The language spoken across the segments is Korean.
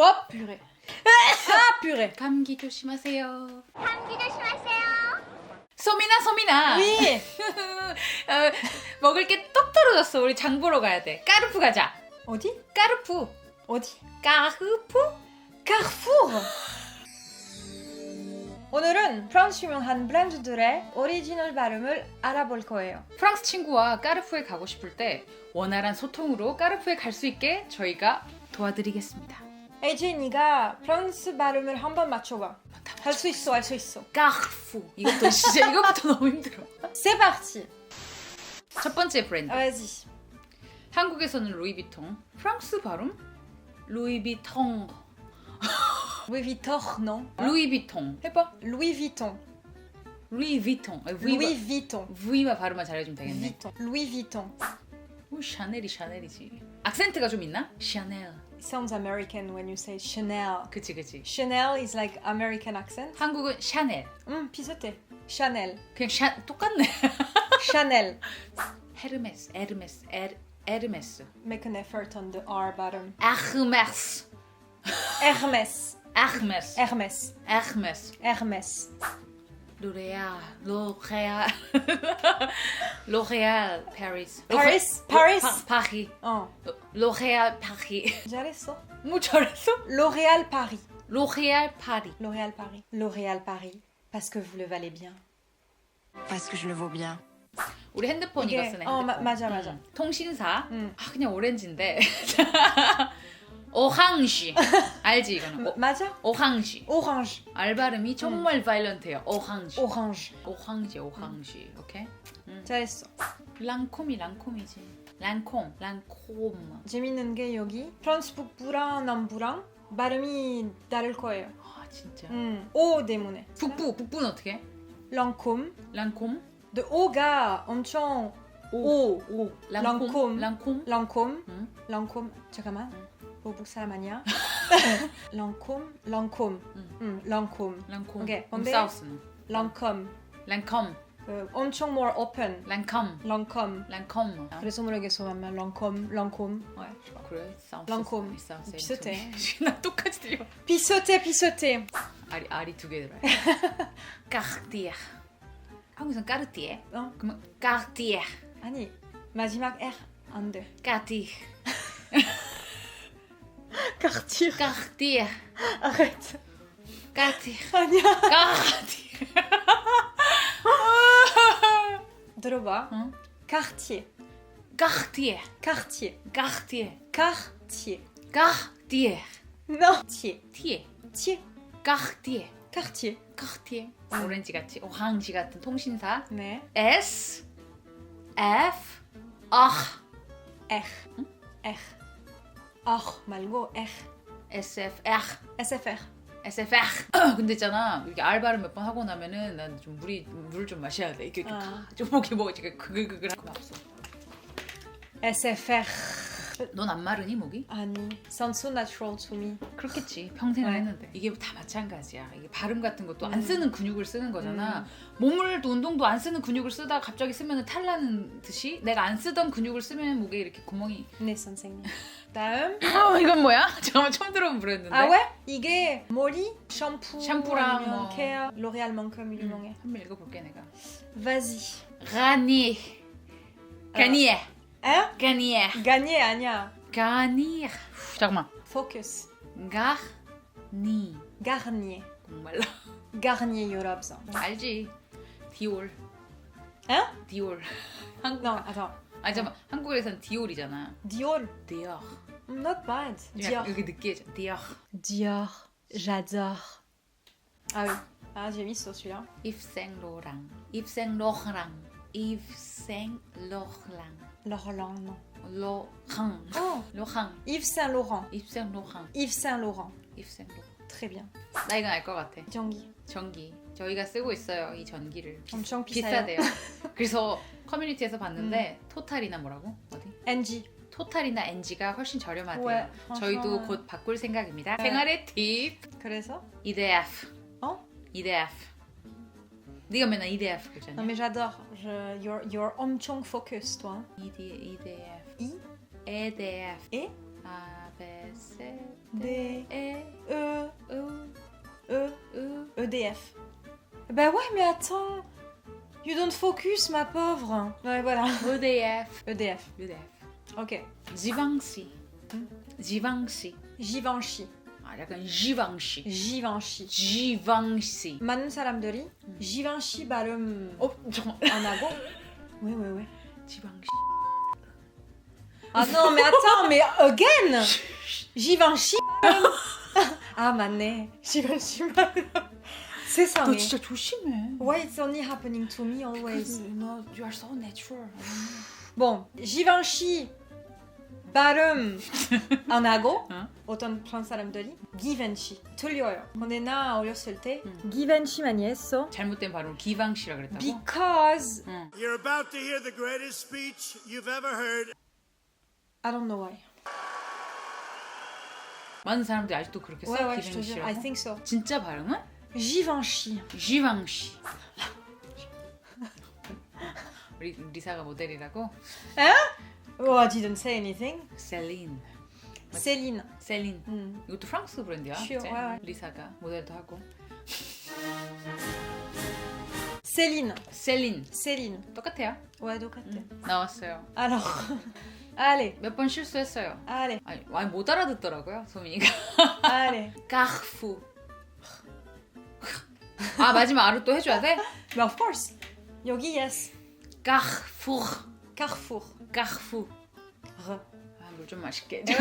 Oh purée. Ah purée. 감기 조심하세요. 감기 조심하세요. 소민아 소민아. Oui. 어, 먹을 게 똑 떨어졌어. 우리 장 보러 가야 돼. 까르푸 가자. 어디? 까르푸. 어디? 까르푸? Carrefour. 오늘은 프랑스 유명한 브랜드들의 오리지널 발음을 알아볼 거예요. 프랑스 친구와 까르푸에 가고 싶을 때 원활한 소통으로 까르푸에 갈 수 있게 저희가 도와드리겠습니다. 에이지 네가 프랑스 발음을 한번 맞춰봐. 할 수 있어, 할 수 있어. 까르푸. 이것도 진짜 이것부터 너무 힘들어. C'est parti. 첫 번째 브랜드. Vas-y. 한국에서는 루이비통. 프랑스 발음? 루이비통. Louis Vuitton, non? 루이비통. 해봐. Louis Vuitton. 루이비통. 아, Louis V만, Vuitton. V만 발음만 잘해주면 되겠네. Vuitton. Louis Vuitton. 오, 샤넬이 샤넬이지. 악센트가 좀 있나? 샤넬. It sounds American when you say Chanel. 그치 그치. Chanel is like American accent. 한국은 샤넬. 음, 비슷해. Chanel. 그냥 샤 똑같네. Chanel. 헤르메스, 에르메스, 에르, 에르메스. Make an effort on the R bottom. 아흐메스. Hermès. 아흐메스. Hermès. 아흐메스. Hermès. 로레알, 로레알. 로레알 파리스. Paris? Paris? 파, 파리. Oh, 로레알 파리. 잘했어. 뭐 잘했어? L'Oréal Paris. 로레알 파리. L'Oréal Paris. L'Oréal Paris. Parce que vous le valez bien. Parce que je le vaux bien. 우리 핸드폰 이게- 이거 쓰네. 어, 핸드폰. 마- 맞아, 맞아. 음, 통신사. 음. 아 그냥 오렌지인데. 오항시. 알지 이거는. 오, 맞아? 오항시. Orange. 알 발음이 정말 바이런트해요. 오항시. Orange. 오항시, 오항시. 오케이. 잘했어. 랑콤이 랑콤이지. 랑콤, 랑콤. 재밌는 게 여기 프랑스 북부랑 남부랑 발음이 다를 거예요. 아 진짜. 음, O 때문에. 북부, 북부는 어떻게? 해? 랑콤. 랑콤, The O가 엄청 O. 오, 랑콤. 랑콤, 랑콤. 랑콤. 응? 랑콤. 잠깐만. 응. 보북 사람 아니야? 랑콤. 랑콤. 응. 음, 랑콤. 랑콤. 오케이, 근데- 사우스는 랑콤. 랑콤, 그 엄청 more open. 랑콤, 랑콤. 랑콤. 아, 그래서 모르겠어 하면 랑콤. 랑콤. Ouais. 그래, 사우스. 랑콤. 사우스. 비슷해. 나 똑같이 들려. 비슷해 비슷해. 알이 알이 두개 들어요. 까르띠에. 한국에선 까르띠에. 어? 그러면 까르띠에. 아니 마지막 R 안 돼. 까띠. Cartier. 까르띠에. Arrête. 까띠. 아니야. 까띠. 들어봐. 응? Cartier. 까띠에. Cartier. 까띠에. Cartier. 까띠에. Non. Tier. 티에. Tier. 까띠에. Cartier. 까띠에. 오렌지 같이 오항지 같은 통신사. 네. S F 아 R. R. R 말고 R. SFR SFR. SFR 근데 있잖아 이렇게 알 발음 몇번 하고 나면은 난 좀 물이 물을 좀 마셔야 돼 이렇게 아. 좀 목이 뭐 지금 그글그글 하고 없어 SFR. 넌 안 마르니 목이? 아니. Sounds so natural to me. 그렇겠지 평생을 네. 했는데 이게 다 마찬가지야 이게 발음 같은 것도 안 음. 쓰는 근육을 쓰는 거잖아 몸을 또 운동도 안 쓰는 근육을 쓰다가 갑자기 쓰면 탈나는 듯이 내가 안 쓰던 근육을 쓰면 목에 이렇게 구멍이 네 선생님. 다음. 어 이건 뭐야? 잠깐만 처음 들어본 브랜드인데 아 왜? 이게 머리 샴푸 샴푸랑 뭐. 케어 로레알만큼 유명해. 한번 읽어볼게 내가 Vas-y. 가니 가니에 에? 가니에 가니에 아니야. 가니 잠깐만 Focus. 가니 Garnier. 정말로 Garnier 열합성. 알지 디올 에? 디올 한국 Non, attends. 아 잠깐 한국에선 디올이잖아 Dior. 디올 Not bad. Dior. 여기 느끼해져 디올 Dior. J'adore. Ah. Ah, j'ai mis ça celui-là. Yves Saint Laurent Yves Saint Laurent Yves Saint Laurent Laurent, non. Laurent Oh, Laurent Yves Saint Laurent. Yves Saint Laurent Yves Saint Laurent. Yves Saint Laurent Très bien. 나 이건 알 것 같아 전기. 전기 저희가 쓰고 있어요 이 전기를 비, 엄청 비싸요. 비싸대요 그래서 커뮤니티에서 봤는데 토탈이나 뭐라고 어디 NG. 토탈이나 NG가 훨씬 저렴하대요 왜? 저희도 franchement. 곧 바꿀 생각입니다 네. 생활의 팁 그래서? EDF 어? EDF Dígame una IDF. Que non, mais j'adore. Je... Your, your Omchong focus, toi. IDF. I. EDF. E. A, B, C, D, E, E, E, E, e EDF. Bah ouais, mais attends. You don't focus, ma pauvre. Ouais, voilà. EDF. EDF. EDF. Ok. Givenchy. Hmm? Givenchy. Givenchy. 아, 약간 지방시. Givenchy. 지방시. 많은 사람들이 Givenchy 발음 어, 잠깐. 안 하고. 왜, 왜, 왜? 지방시. Ah non, mais attends, mais again Givenchy 발음. 아, 맞네. Givenchy 발음. 세상에. 너 진짜 조심해. Why it's only happening to me always? 너 you are so natural. Bon, Givenchy 발음 안 하고 어? 어떤 그런 사람들이 Givenchy 틀려요. 근데 나 어렸을 때 응. Givenchy 많이 했어. 잘못된 발음을 기방시라 그랬다고? Because 응. You're about to hear the greatest speech you've ever heard. I don't know why. 많은 사람들이 아직도 그렇게 써 je te jure. I think so. 진짜 발음은? Givenchy. 지방시. 우리 리사가 모델이라고? Oh, I didn't say anything. 셀린. Céline. 셀린. 음. 이것도 프랑스 브랜드야. Sure, 이제 ouais, ouais. 리사가 모델도 하고. Céline. 셀린. Céline. 똑같아요. Ouais, 똑같아. 나왔어요. Alors, allez, 몇 번 실수했어요. allez, 아니, 아니 못 알아듣더라고요, 소민이가. allez. 까르푸. 아 마지막 아를 또 해줘야 돼? Mais of course. 여기 yes. 까르푸. Carrefour. R. 아, 물좀 맛있게 해줘.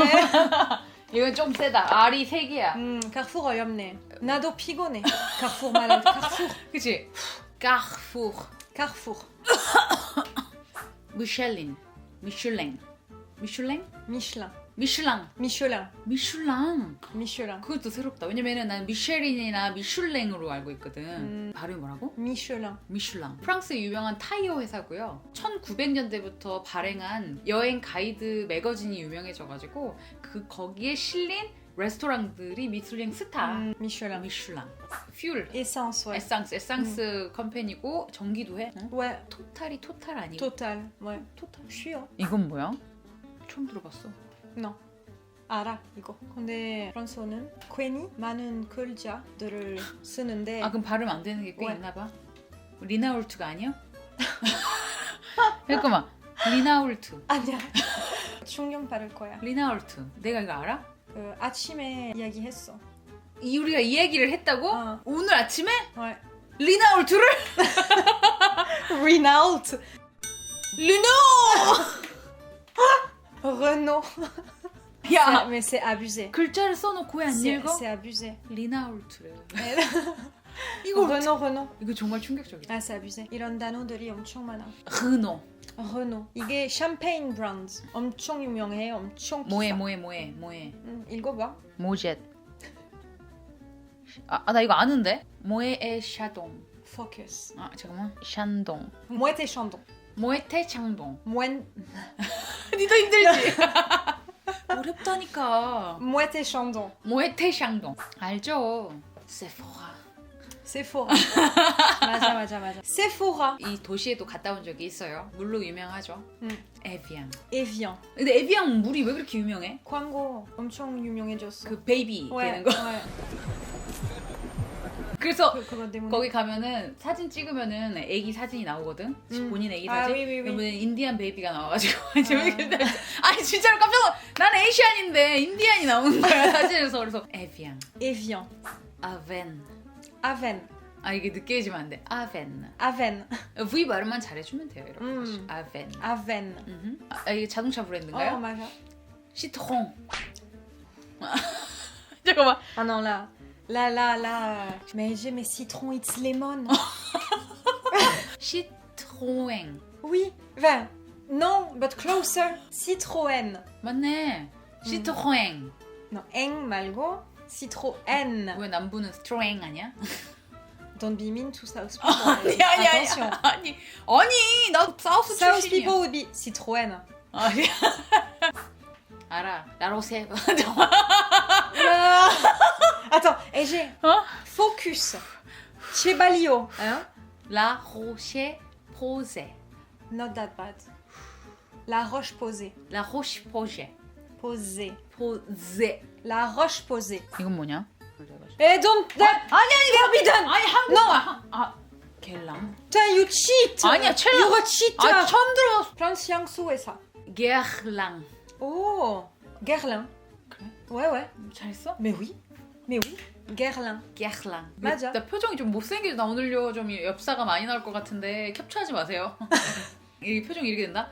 이건 좀 세다. 알이 세 개야. 음, Carrefour 어렵네. 나도 피곤해. Carrefour malade. Carrefour. 그치? 까르푸. Carrefour. 미셸린. 미슐랭. 미슐랭? Michelin. 미슐랑. Michelin. 미슐랑. Michelin. 그것도 새롭다. 왜냐면은 난 미쉐린이나 미슐랭으로 알고 있거든. 음. 발음이 뭐라고? Michelin. 미슐랑. 프랑스의 유명한 타이어 회사고요. 1900년대부터 발행한 여행 가이드 매거진이 유명해져가지고 그 거기에 실린 레스토랑들이 미슐랭 스타. 음, Michelin. 미슐랑. 퓨얼. Ouais. 에상스 에상스 컴퍼니고 전기도 해. 응? Ouais. 토탈이 토탈 아니고. Total. Ouais. Total. 쉬어. 이건 뭐야? 처음 들어봤어. Non. 알아 이거. 근데 프랑스어는 괜히 많은 글자들을 쓰는데 아 그럼 발음 안 되는 게 꽤 왜? 있나 봐. 리나울트가 아니야? 잠깐만. 리나울트. 아니야. 충격 받을 거야. 리나울트. 내가 이거 알아? 그 아침에 이야기했어. 이 우리가 이 얘기를 했다고? 어. 오늘 아침에 Ouais. 리나울트를? Renault. 리노! Renault. 야 Mais c'est abusé. 글자를 써놓고 왜 안 C'est 읽어? c'est abusé. 리나 울트래. 이거 Renault, Renault. 이거 정말 충격적이다. 아, c'est abusé. 이런 단어들이 엄청 많아. 르노. Renault. 이게 샴페인 브랜드. 엄청 유명해. 엄청 비싸. 뭐해 뭐해 뭐해 뭐해. 음, 읽어봐. 모젯. 아나 이거 아는데? 모에에 샤동. Focus. 아 잠깐만. 샨동. Et chandon. 모에테 창동. Moine... 니도 힘들지? 어렵다니까. Et chandon. 모에테 샹동. 알죠? 세포라. Sephora. 맞아, 맞아, 맞아. Sephora. 이 도시에도 갔다 온 적이 있어요. 물로 유명하죠. 음. 에비앙. Evian. 근데 에비앙 물이 왜 그렇게 유명해? 광고 엄청 유명해졌어. 그 베이비 ouais, 되는 거. ouais. 그래서 그, 그거 때문에. 거기 가면은 사진 찍으면은 애기 사진이 나오거든. 음. 본인 애기 아, 사진. oui, oui, oui. 그러면 인디안 베이비가 나와가지고 아니 진짜로 깜짝 놀라. 난 에이시안인데 인디안이 나오는 거야 사진에서 그래서 에비앙, Evian. 아벤. Aven. 아 이게 느껴지면 안 돼. 아벤. Aven. V 발음만 잘해주면 돼요 이렇게. 음. 아벤. 음흠. 아 이게 자동차 브랜드인가요? Oh, 맞아. 시트롱. 잠깐만. Ah non, là. Là, là, là. Mais j'ai mes citrons, it's lemon. 시트로엥. oui. Enfin, non, but closer. Citroën. 맞네. 시트로엥. Non, eng 말고 Citroën. 왜 남부는 스트로엥 아니야? Don't be mean to South people. 아니 아니 아니 Attention. 아니 아니 나 사우스 South 출신이야. people would be Citroën. 아니. 알아. 라로세. Ah. Attends, et j'ai 어? Focus. Chebalio. Hein? 라로쉐 포제. Not that bad. La roche posée. 라로시 포제. Posée. 포제. La roche posée. 이건 뭐냐? Eh, don't. That. 아니 아니 Forbidden! 아니 한국말 아 겔랑 Putain, you cheat! 아니야, 첼라. You're a cheater! 아 처음 들어 France Jiangsu 게랑 Oh! Guerlain. 그래? Ouais, ouais. 잘했어? Mais oui. Mais oui. Guerlain. 게랑 맞아. 나 표정이 좀 못생겨서 나 오늘요 좀 엽사가 많이 나올 것 같은데 캡처하지 마세요 이 표정이 이렇게 된다?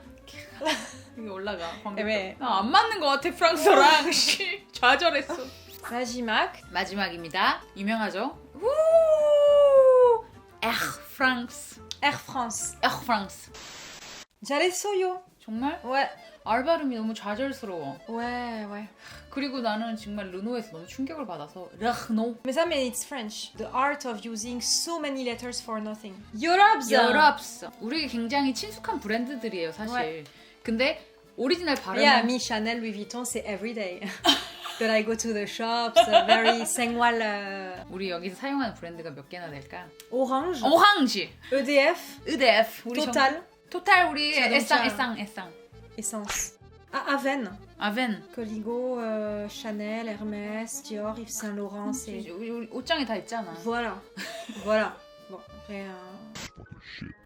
이게 올라가 왜? 나안 맞는 것 같아 프랑스어랑 씨 좌절했어 Majimac. 마지막입니다 유명하죠? 우 에르 프랑스 Air France. 에르 프랑스 Soyo. 정말? Ouais. 알 발음이 너무 좌절스러워 Ouais, ouais. 그리고 나는 정말 르노에서 너무 충격을 받아서 르노 Mais ça, mais it's French. The art of using so many letters for nothing. Europe. 유럽스 우리에게 굉장히 친숙한 브랜드들이에요 사실 네. 근데 오리지널 발음은 Yeah, me, Chanel, Louis Vuitton, c'est everyday. that I go to the shops, uh, very 생활. Uh, 우리 여기서 사용하는 브랜드가 몇 개나 될까? Orange, 오항지, EDF, EDF, 우리 Total, 정- 토탈 우리 자동차. 애쌍 애쌍 애쌍 Essence. Ah, Aven. 아벤 Coligo, euh, Chanel, Hermès, Dior, Yves Saint Laurent, c'est. 우리, 우리 옷장에 다 있잖아. Voilà. voilà. Bon, après. euh,